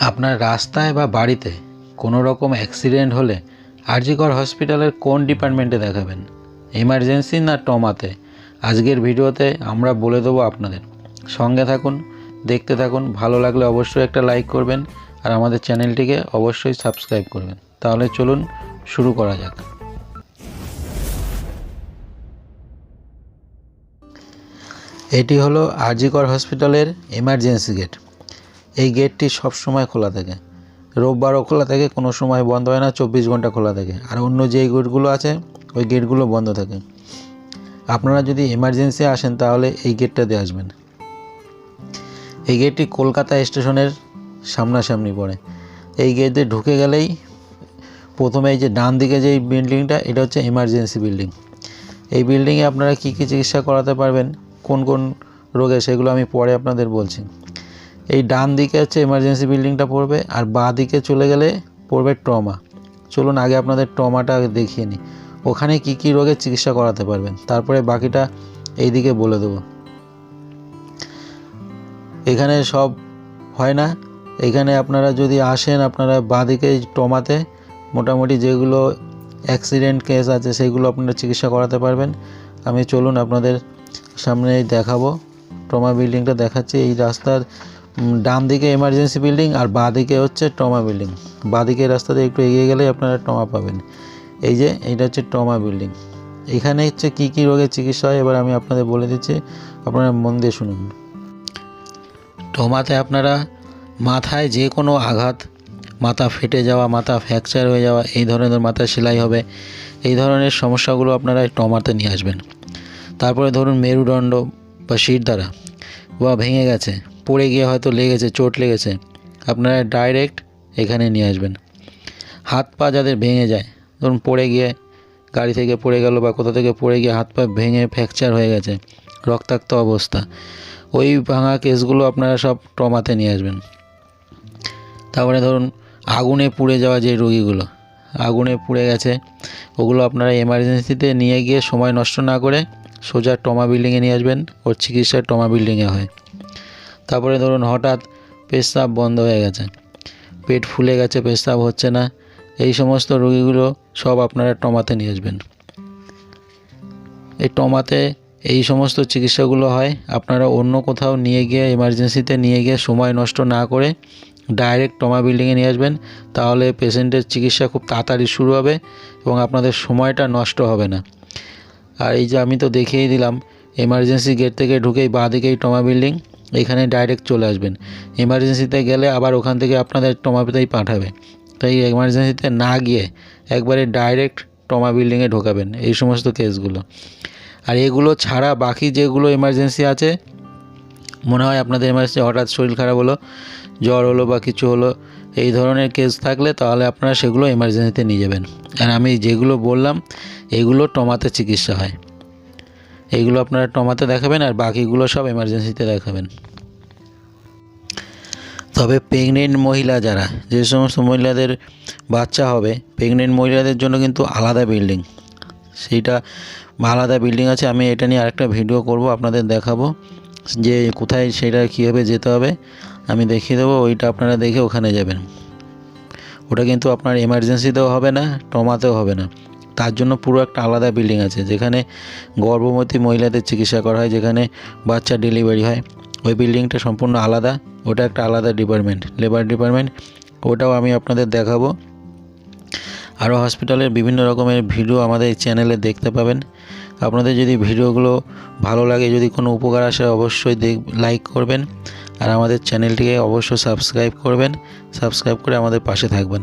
আপনার রাস্তায় বা বাড়িতে কোনো রকম অ্যাক্সিডেন্ট হলে আরজিকর হসপিটালের কোন ডিপার্টমেন্টে দেখাবেন? এমার্জেন্সি না টমাতে? আজকের ভিডিওতে আমরা বলে দেবো আপনাদের। সঙ্গে থাকুন, দেখতে থাকুন, ভালো লাগলে অবশ্যই একটা লাইক করবেন আর আমাদের চ্যানেলটিকে অবশ্যই সাবস্ক্রাইব করবেন। তাহলে চলুন শুরু করা যাক। এটি হলো আরজিকর হসপিটালের এমার্জেন্সি গেট এই গেটটি সব সময় খোলা থাকে। রোববারও খোলা থাকে, কোনো সময় বন্ধ হয় না, চব্বিশ ঘণ্টা খোলা থাকে। আর অন্য যে গেটগুলো আছে, ওই গেটগুলো বন্ধ থাকে। আপনারা যদি এমার্জেন্সি আসেন, তাহলে এই গেটটাতে আসবেন। এই গেটটি কলকাতা স্টেশনের সামনাসামনি পড়ে। এই গেটে ঢুকে গেলেই প্রথমে এই যে ডান দিকে যে বিল্ডিংটা এটা হচ্ছে এমার্জেন্সি বিল্ডিং এই বিল্ডিংয়ে আপনারা কী কী চিকিৎসা করাতে পারবেন, কোন কোন রোগে, সেগুলো আমি পরে আপনাদের বলছি। এই ডান দিকে হচ্ছে এমার্জেন্সি বিল্ডিংটা পড়বে, আর বাঁ দিকে চলে গেলে পড়বে ট্রমা চলুন আগে আপনাদের ট্রমাটা দেখিয়ে নিই। ওখানে কি কি রোগের চিকিৎসা করাতে পারবেন? তারপরে বাকিটা এই দিকে বলে দেবো। এখানে সব হয় না। এখানে আপনারা যদি আসেন, আপনারা বাঁ দিকে টমাতে মোটামুটি যেগুলো অ্যাক্সিডেন্ট কেস আছে, সেগুলো আপনারা চিকিৎসা করাতে পারবেন। আমি চলুন আপনাদের সামনে দেখাবো। ট্রমা বিল্ডিংটা দেখাচ্ছি। এই রাস্তার ডান দিকে এমার্জেন্সি বিল্ডিং আর বাঁ দিকে হচ্ছে টমা বিল্ডিং বাঁ দিকে রাস্তা দিয়ে একটু এগিয়ে গেলে আপনারা টমা পাবেন। এই যে এটা হচ্ছে টমা বিল্ডিং এখানে হচ্ছে কী কী রোগের চিকিৎসা হয়, এবার আমি আপনাদের বলে দিচ্ছি। আপনারা মন দিয়ে শুনুন। টমাতে আপনারা মাথায় যে কোনো আঘাত, মাথা ফেটে যাওয়া, মাথা ফ্র্যাকচার হয়ে যাওয়া, এই ধরনের মাথা সেলাই হবে, এই ধরনের সমস্যাগুলো আপনারা টমাতে নিয়ে আসবেন। তারপরে ধরুন মেরুদণ্ড বা শির দ্বারা বা ভেঙে গেছে। পড়ে গিয়ে হয়তো লেগেছে, চোট লেগেছে, আপনারা ডাইরেক্ট এখানে নিয়ে আসবেন। হাত পা যাদের ভেঙে যায়, ধরুন পড়ে গিয়ে গাড়ি থেকে পড়ে গেল বা কোথা থেকে পড়ে গিয়ে হাত পা ভেঙে ফ্র্যাকচার হয়ে গেছে, রক্তাক্ত অবস্থা, ওই ভাঙা কেসগুলো আপনারা সব ট্রমাতে নিয়ে আসবেন। তারপরে ধরুন আগুনে পুড়ে যাওয়া যে রোগীগুলো, আগুনে পুড়ে গেছে, ওগুলো আপনারা এমার্জেন্সিতে নিয়ে গিয়ে সময় নষ্ট না করে সোজা টমা বিল্ডিংয়ে নিয়ে আসবেন, ওর চিকিৎসা টমা বিল্ডিংয়ে হয়। তারপরে ধরুন হঠাৎ পেশাব বন্ধ হয়ে গেছে। পেট ফুলে গেছে, পেশাব হচ্ছে না। এই সমস্ত রোগীগুলো সব আপনারা টমাতে নিয়ে আসবেন। এই টমাতে এই সমস্ত চিকিৎসাগুলো হয়। আপনারা অন্য কোথাও নিয়ে গিয়ে এমার্জেন্সিতে নিয়ে গিয়ে সময় নষ্ট না করে ডাইরেক্ট টমা বিল্ডিংয়ে নিয়ে আসবেন। তাহলে পেশেন্টের চিকিৎসা খুব তাড়াতাড়ি শুরু হবে এবং আপনাদের সময়টা নষ্ট হবে না। আর এই যে আমি তো দেখিয়েই দিলাম এমার্জেন্সি গেট থেকে ঢুকেই বাঁ দিকেই টমা বিল্ডিং এখানে ডাইরেক্ট চলে আসবেন। এমার্জেন্সিতে গেলে আবার ওখান থেকে আপনাদের টমাতেই পাঠাবে। তাই এমার্জেন্সিতে না গিয়ে একবারে ডাইরেক্ট টমা বিল্ডিংয়ে ঢোকাবেন এই সমস্ত কেসগুলো আর এগুলো ছাড়া বাকি যেগুলো এমার্জেন্সি আছে, মনে হয় আপনাদের এমার্জেন্সি হঠাৎ শরীর খারাপ হলো, জ্বর হলো বা কিছু হলো, এই ধরনের কেস থাকলে তাহলে আপনারা সেগুলো এমার্জেন্সিতে নিয়ে যাবেন। আর আমি যেগুলো বললাম, এগুলো টমাতে চিকিৎসা হয়। এইগুলো আপনারা টমাতে দেখাবেন আর বাকিগুলো সব এমার্জেন্সিতে দেখাবেন। তবে প্রেগনেন্ট মহিলা যারা, যে সমস্ত মহিলাদের বাচ্চা হবে প্রেগনেন্ট মহিলাদের জন্য কিন্তু আলাদা বিল্ডিং সেইটা আলাদা বিল্ডিং আছে, আমি এটা নিয়ে আরেকটা ভিডিও করব, আপনাদের দেখাবো যে কোথায় সেটা কীভাবে যেতে হবে। আমি দেখিয়ে দেবো, ওইটা আপনারা দেখে ওখানে যাবেন। ওটা কিন্তু আপনার এমার্জেন্সিতেও হবে না টমাতেও হবে না। তার জন্য পুরো একটা আলাদা বিল্ডিং আছে, যেখানে গর্ভবতী মহিলাদের চিকিৎসা করা হয়, যেখানে বাচ্চা ডেলিভারি হয়। ওই বিল্ডিংটা সম্পূর্ণ আলাদা, ওটা একটা আলাদা ডিপার্টমেন্ট লেবার ডিপার্টমেন্ট ওটাও আমি আপনাদের দেখাবো। আরও হসপিটালের বিভিন্ন রকমের ভিডিও আমাদের চ্যানেলে দেখতে পাবেন। আপনাদের যদি ভিডিওগুলো ভালো লাগে, যদি কোনো উপকার আসে, অবশ্যই দেখ লাইক করবেন। আর আমাদের চ্যানেলটিকে অবশ্যই সাবস্ক্রাইব করবেন। সাবস্ক্রাইব করে আমাদের পাশে থাকবেন।